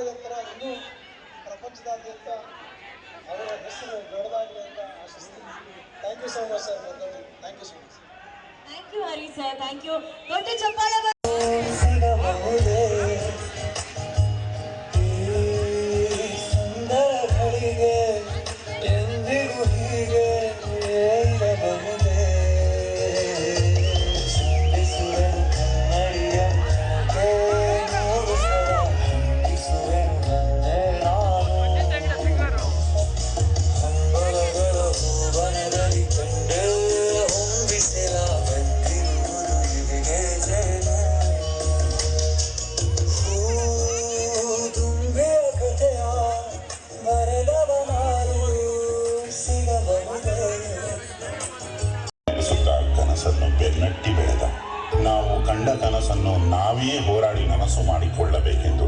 ತುಂಬ ಎತ್ತರ ಇನ್ನೂ ಪ್ರಪಂಚದಾದ್ಯಂತ ಅವರ ಹೆಸರು ದೊಡ್ಡದಾಗಲಿ ಅಂತ ಆಶಿಸ್ತೀನಿ. Thank you so much sir thank you so much thank you Hari sir thank you ದೊಡ್ಡ ಚಪ್ಪಾಳೆ ನನಸು ಮಾಡಿಕೊಳ್ಳಬೇಕೆಂದು.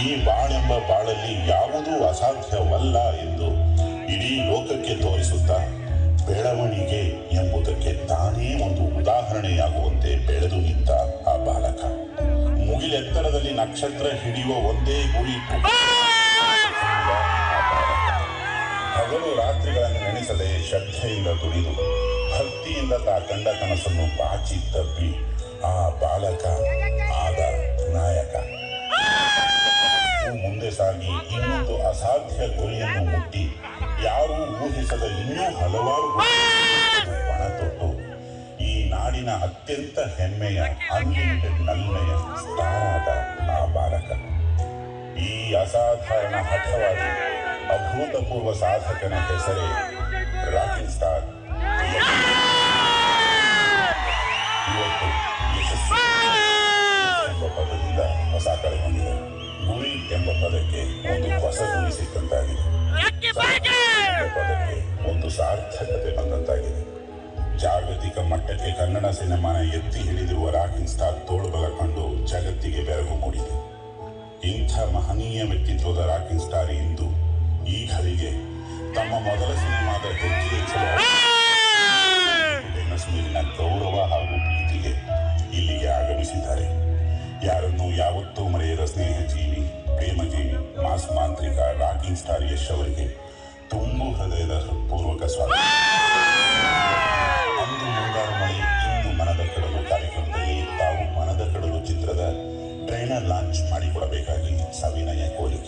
ಈ ಬಾಳೆಂಬ ಬಾಳಲ್ಲಿ ಯಾವುದೂ ಅಸಾಧ್ಯವಲ್ಲ ಎಂದು ಇಡೀ ಲೋಕಕ್ಕೆ ತೋರಿಸುತ್ತಾ ಬೆಳವಣಿಗೆ ಎಂಬುದಕ್ಕೆ ತಾನೇ ಒಂದು ಉದಾಹರಣೆಯಾಗುವಂತೆ ಬೆಳೆದು ನಿಂತ ಆ ಬಾಲಕ. ಮುಗಿಲೆತ್ತರದಲ್ಲಿ ನಕ್ಷತ್ರ ಹಿಡಿಯುವ ಒಂದೇ ಗುರಿ ಹಗಲು ರಾತ್ರಿಗಳನ್ನು ನೆನೆಸದೆ ಶ್ರದ್ಧೆಯಿಂದ ದುಡಿದು, ಭಕ್ತಿಯಿಂದ ತಾ ಕಂಡ ಕನಸನ್ನು ಬಾಚಿ ತಬ್ಬಿ ಆ ಬಾಲಕ. ಮುಂದೆ ಸಾಗಿ ಇನ್ನೊಂದು ಅಸಾಧ್ಯ ಗುರಿಯನ್ನು ಮುಟ್ಟಿ ಯಾರೂ ಊಹಿಸದ ಇನ್ನೂ ಹಲವಾರು ಪಣ ತೊಟ್ಟು ಈ ನಾಡಿನ ಅತ್ಯಂತ ಹೆಮ್ಮೆಯ ಅನ್ಲಿಮಿಟೆಡ್ ನಲ್ಮೆಯ ಸ್ಥಾನದ ಆ ಬಾಲಕ ಈ ಅಸಾಧಾರಣ ಹಠವಾದ ಅಭೂತಪೂರ್ವ ಸಾಧಕನ ಹೆಸರೇ ಒಂದು ಬಂದಂತಾಗಿದೆ. ಜಾಗತಿಕ ಮಟ್ಟಕ್ಕೆ ಕನ್ನಡ ಸಿನಿಮಾನ ಎತ್ತಿ ಹಿಡಿದಿರುವ ರಾಕಿಂಗ್ ಸ್ಟಾರ್ ತೋಳುಬಲ ಕಂಡು ಜಗತ್ತಿಗೆ ಬೆರಗು ಮೂಡಿದೆ. ಇಂಥ ಮಹನೀಯ ವ್ಯಕ್ತಿತ್ವದ ರಾಕಿಂಗ್ ಸ್ಟಾರ್ ಇಂದು ಈ ಘಳಿಗೆ ತಮ್ಮ ಮೊದಲ ಸಿನಿಮಾದ ಹೆಜ್ಜೆ ಫೇಮಸ್ ಗೌರವ ಹಾಗೂ ಪ್ರೀತಿಗೆ ಇಲ್ಲಿಗೆ ಆಗಮಿಸಿದ್ದಾರೆ. ಯಾರನ್ನು ಯಾವತ್ತೂ ಮರೆಯದ ಸ್ನೇಹ ಜೀವಿ ಪ್ರೇಮ ಜೀವಿ ಮಾಸ್ ಮಾಂತ್ರಿಕ ರಾಕಿಂಗ್ ಸ್ಟಾರ್ ಯಶ್ ಅವರಿಗೆ ತುಂಬು ಹೃದಯದ ಪೂರ್ವಕ ಸ್ವಾಗತ. ಅಂದು ಮುಂಗಾರು ಮಳೆ, ಇಂದು ಮನದ ಕಡಲು ಕಾರ್ಯಕ್ರಮದಲ್ಲಿ ತಾವು ಮನದ ಕಡಲು ಚಿತ್ರದ ಟ್ರೈಲರ್ ಲಾಂಚ್ ಮಾಡಿಕೊಡಬೇಕಾಗಿ ಸವಿನಯ ಕೋರಿಕೆ.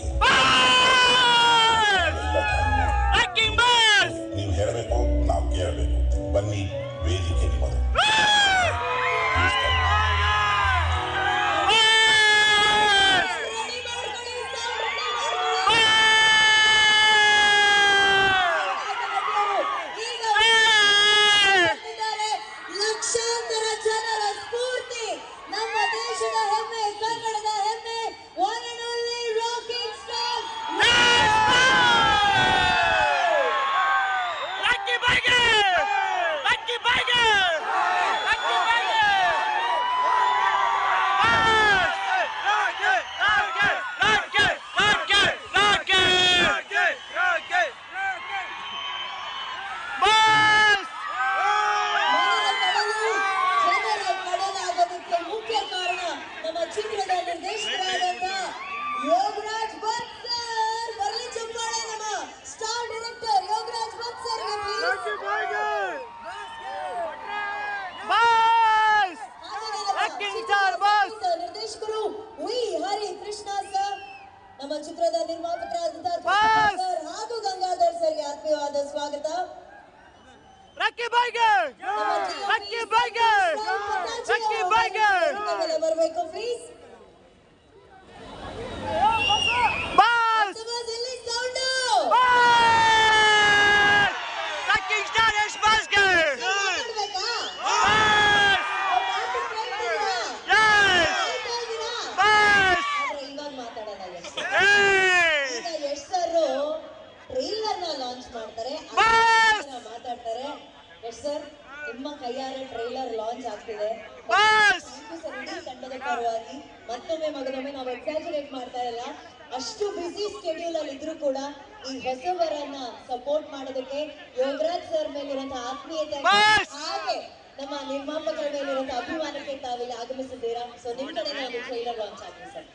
ಹೊಸಬರನ್ನ ಸಪೋರ್ಟ್ ಮಾಡೋದಕ್ಕೆ ಯೋಗರಾಜ್ ಸರ್ ಮೇಲಿರುವಂತಹ ಆತ್ಮೀಯತೆ! ಹಾಗೆ ನಮ್ಮ ನಿರ್ಮಾಪಕರ ಮೇಲಿರುವಂತಹ ಅಭಿಮಾನಕ್ಕೆ ತಾವಿಲ್ಲಿ ಆಗಮಿಸಿದ್ದೀರಾ? ಸೊ ನಿಮ್ಮ ಕಡೆ ಟ್ರೈಲರ್ ಲಾಂಚ್ ಆಗಿದೆ ಸರ್.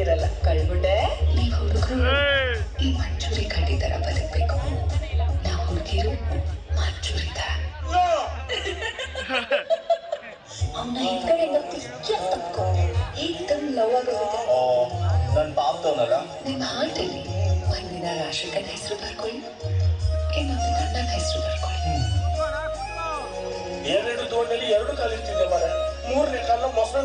ಗೊತ್ತಿರಲ್ಲ. ಕಳ್ಬಿಟ್ಟೆ? ನೀವ್ ಹುಡುಗರು ಈ ಮಂಚೂರಿ ಕಡ್ಡಿ ತರ ಬದುಕ್ಬೇಕು. ನಾ ಹುಡುಗಿರು ಮಂಚೂರಿ ತರ. ಅವನ ಹಿಂದ್ಗಡೆಯಿಂದ ಪಿಚ್ಚ ತಪ್ಕೊ. ಏಕದಮ್ ಲವ್ ಆಗೋಗುತ್ತೆ. ನನ್ನ ಪಾಪದವನಲ್ಲ ನಿಮ್ ಹಾರ್ಟಲ್ಲಿ ಒಂದಿನ ರಾಶಿಕನ ಹೆಸರು ಬರ್ಕೊಳ್ಳಿ. ಇನ್ನೊಂದು ನನ್ನ ಹೆಸರು ಬರ್ಕೊಳ್ಳಿ. ಎರಡು ದೋಣಿಯಲ್ಲಿ ಎರಡು ಕಾಲಿರ್ತಿದ್ದೆ ಮಾಡ ಮೂರನೇ ಕಾಲ ಮೊಸರು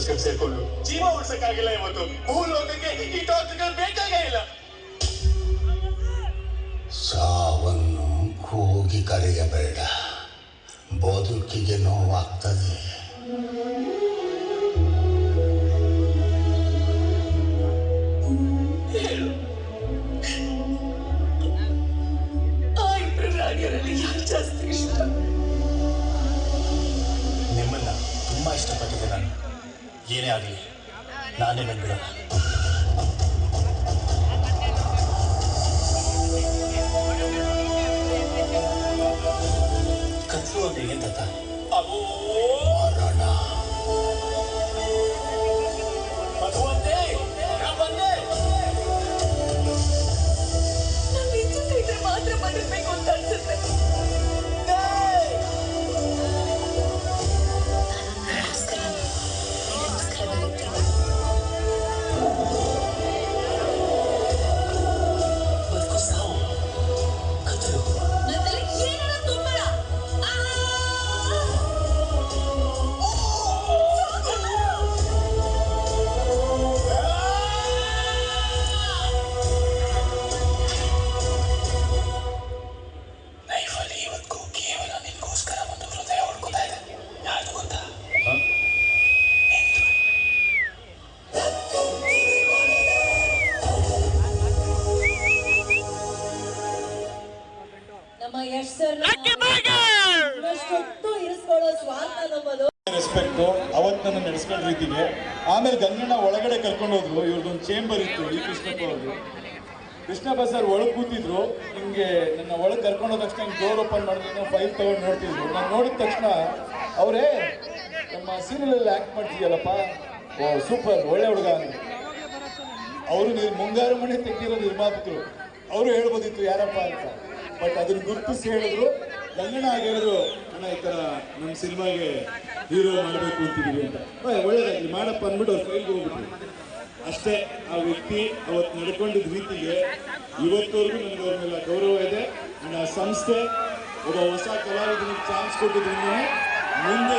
ಡಾಕ್ಟರ್ಸ್ ಸೇರ್ಕೊಂಡು ಜೀವ ಉಳ್ಸಕ್ಕಾಗಿಲ್ಲ ಇವತ್ತು. ಭೂಲೋಕಕ್ಕೆ ಈ ಡಾಕ್ಟರ್ಗಳು ಬೇಕಾಗೇ ಇಲ್ಲ. ಸಾವನ್ನು ಕೂಗಿ ಕರೆಯಬೇಡ. ಬದುಕಿಗೆ ನೋವಾಗ್ತದೆ. 얘네 아기 나한테는 그러나 ಇನ್ನಷ್ಟೊತ್ತು ಇರಿಸ್ಕೊಳ್ಳೋ ಸ್ವಾರ್ಥ ನಡೆಸ್ಕೊಂಡ ಆಮೇಲೆ ಗಂಗಣ್ಣ ಒಳಗಡೆ ಕರ್ಕೊಂಡು ಹೋದ್ರು, ಇವ್ರದ್ದೊಂದು ಚೇಂಬರ್ ಇತ್ತು, ಈ ಕೃಷ್ಣಪ್ಪ ಅವ್ರದ್ದು. ಕೃಷ್ಣಪ್ಪ ಸರ್ ಒಳಗೆ ಕೂತಿದ್ರು, ಹಿಂಗೆ ನನ್ನ ಒಳಗೆ ಕರ್ಕೊಂಡು ಹೋದ ತಕ್ಷಣ ಡೋರ್ ಓಪನ್ ಮಾಡಿದ್ರು ಫೈಲ್ ತಗೊಂಡು ನೋಡ್ತಿದ್ರು. ನಾನು ನೋಡಿದ ತಕ್ಷಣ ಅವರೇ, ನಮ್ಮ ಸೀರಿಯಲಲ್ಲಿ ಆ್ಯಕ್ಟ್ ಮಾಡ್ತಿದ್ಯಲ್ಲಪ್ಪ, ಓ ಸೂಪರ್ ಒಳ್ಳೆ ಹುಡುಗ ಅಂದ್ರೆ ಅವರು ನೀವು ಮುಂಗಾರು ಮನೆ ತೆಗೆದಿರೋ ನಿರ್ಮಾಪಕರು, ಅವರು ಹೇಳ್ಬೋದಿತ್ತು, ಯಾರಪ್ಪ ಅಂತ. ಬಟ್ ಅದನ್ನ ಗುರುತಿಸಿ ಹೇಳಿದ್ರು ಆಗಿ ಹೇಳಿದ್ರು, ಅಣ್ಣ, ಈ ಥರ ನಮ್ಮ ಸಿನಿಮಾಗೆ ಹೀರೋ ಮಾಡಬೇಕು ಅಂತಿದ್ದೀವಿ ಅಂತ. ಒಳ್ಳೇದಾಗ್ಲಿ ಮಾಡಪ್ಪ ಅಂದ್ಬಿಟ್ಟು ಅವ್ರ ಫೈಲ್ಗೆ ಹೋಗ್ಬಿಟ್ರು. ಅಷ್ಟೇ, ಆ ವ್ಯಕ್ತಿ ಅವತ್ತು ನಡ್ಕೊಂಡಿದ್ದ ರೀತಿಗೆ ಇವತ್ತವರೆಗೂ ನನಗೆ ಅವ್ರ ಮೇಲೆ ಗೌರವ ಇದೆ. ನನ್ನ ಸಂಸ್ಥೆ, ಒಬ್ಬ ಹೊಸ ಕಲಾವಿದನಿಗೆ ಚಾನ್ಸ್ ಕೊಟ್ಟಿದ್ರಿಂದ ಮುಂದೆ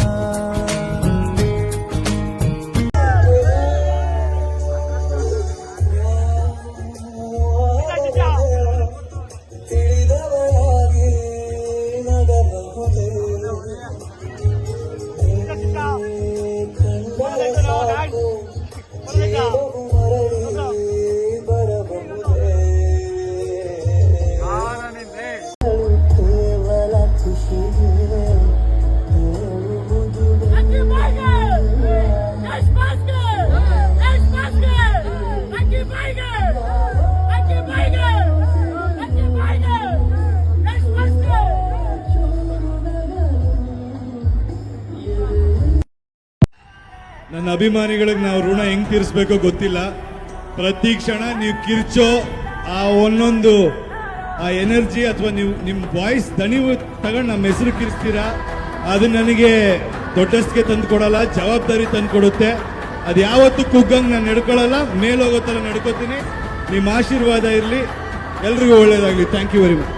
ಅಭಿಮಾನಿಗಳಿಗೆ ನಾವು ಋಣ ಹೆಂಗ್ ತೀರಿಸ್ಬೇಕೋ ಗೊತ್ತಿಲ್ಲ. ಪ್ರತಿ ಕ್ಷಣ ನೀವು ಕಿರ್ಚೋ ಆ ಒಂದೊಂದು, ಆ ಎನರ್ಜಿ ಅಥವಾ ನೀವು, ನಿಮ್ಮ ವಾಯ್ಸ್ ದಣಿವು ತಗೊಂಡು ನಮ್ಮ ಹೆಸರು ಕಿರಿಸ್ತೀರಾ? ಅದು ನನಗೆ ದೊಡ್ಡಸ್ಗೆ ತಂದು ಕೊಡಲ್ಲ, ಜವಾಬ್ದಾರಿ ತಂದು ಕೊಡುತ್ತೆ. ಅದು ಯಾವತ್ತೂ ಕುಗ್ಗಂಗೆ ನಾನು ನಡ್ಕೊಳ್ಳಲ್ಲ ಮೇಲೋಗೋ ಥರ ನಡ್ಕೋತೀನಿ. ನಿಮ್ಮ ಆಶೀರ್ವಾದ ಇರಲಿ, ಎಲ್ರಿಗೂ ಒಳ್ಳೇದಾಗಲಿ. Thank you very much